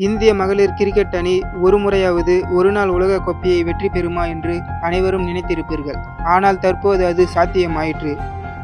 இந்திய மகளிர் கிரிக்கெட் அணி ஒரு முறையாவது ஒருநாள் உலகக் கோப்பையை வெற்றி பெறுமா என்று அனைவரும் நினைத்திருப்பீர்கள். ஆனால் தற்போது அது சாத்தியமாயிற்று.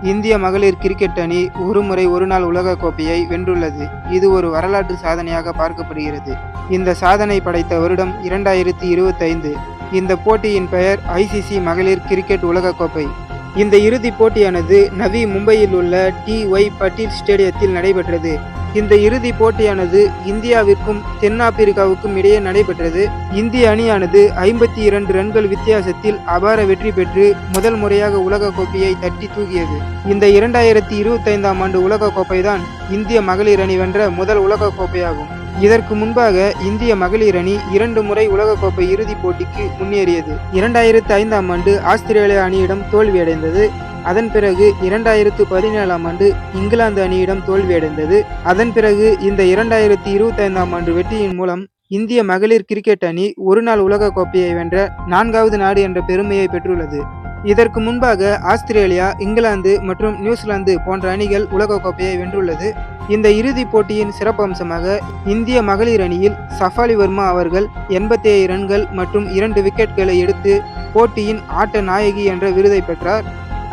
இந்திய மகளிர் கிரிக்கெட் அணி ஒருமுறை ஒருநாள் உலகக் கோப்பையை வென்றுள்ளது. இது ஒரு வரலாற்று சாதனையாக பார்க்கப்படுகிறது. இந்த சாதனை படைத்த வருடம் இரண்டாயிரத்தி இருபத்தைந்து. இந்த போட்டியின் பெயர் ஐசிசி மகளிர் கிரிக்கெட் உலகக் கோப்பை. இந்த இறுதிப் போட்டியானது நவி மும்பையில் உள்ள டி ஒய் பட்டீல் ஸ்டேடியத்தில் நடைபெற்றது. இந்த இறுதிப் போட்டியானது இந்தியாவிற்கும் தென்னாப்பிரிக்காவுக்கும் இடையே நடைபெற்றது. இந்திய அணியானது ஐம்பத்தி இரண்டு ரன்கள் வித்தியாசத்தில் அபார வெற்றி பெற்று முதல் முறையாக உலகக் கோப்பையை தட்டி தூக்கியது. இந்த இரண்டாயிரத்தி இருபத்தைந்தாம் ஆண்டு உலகக் கோப்பைதான் இந்திய மகளிர் அணி வென்ற முதல் உலகக் கோப்பையாகும் இதற்கு முன்பாக இந்திய மகளிர் அணி இரண்டு முறை உலகக்கோப்பை இறுதிப் போட்டிக்கு முன்னேறியது. இரண்டாயிரத்து ஐந்தாம் ஆண்டு ஆஸ்திரேலிய அணியிடம் தோல்வியடைந்தது அதன் பிறகு இரண்டாயிரத்து பதினேழாம் ஆண்டு இங்கிலாந்து அணியிடம் தோல்வியடைந்தது அதன் பிறகு இந்த இரண்டாயிரத்தி இருபத்தைந்தாம் ஆண்டு வெற்றியின் மூலம் இந்திய மகளிர் கிரிக்கெட் அணி ஒருநாள் உலகக் கோப்பையை வென்ற நான்காவது நாடு என்ற பெருமையை பெற்றுள்ளது. இதற்கு முன்பாக ஆஸ்திரேலியா இங்கிலாந்து மற்றும் நியூசிலாந்து போன்ற அணிகள் உலகக்கோப்பையை வென்றுள்ளது. இந்த இறுதிப் போட்டியின் சிறப்பம்சமாக இந்திய மகளிர் அணியில் சஃபாலி வர்மா அவர்கள் எண்பத்தி ஏழு ரன்கள் மற்றும் இரண்டு விக்கெட்களை எடுத்து போட்டியின் ஆட்ட நாயகி என்ற விருதை பெற்றார்.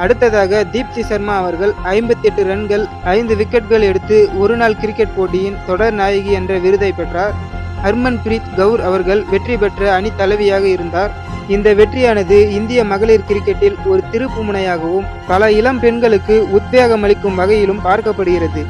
அடுத்ததாக தீப்தி சர்மா அவர்கள் ஐம்பத்தி எட்டு ரன்கள் ஐந்து விக்கெட்கள் எடுத்து ஒருநாள் கிரிக்கெட் போட்டியின் தொடர் நாயகி என்ற விருதை பெற்றார். ஹர்மன் பிரீத் கவுர் அவர்கள் வெற்றி பெற்ற அணி தலைவியாக இருந்தார். இந்த வெற்றியானது இந்திய மகளிர் கிரிக்கெட்டில் ஒரு திருப்புமுனையாகவும் பல இளம் பெண்களுக்கு உத்வேகம் அளிக்கும் வகையிலும் பார்க்கப்படுகிறது.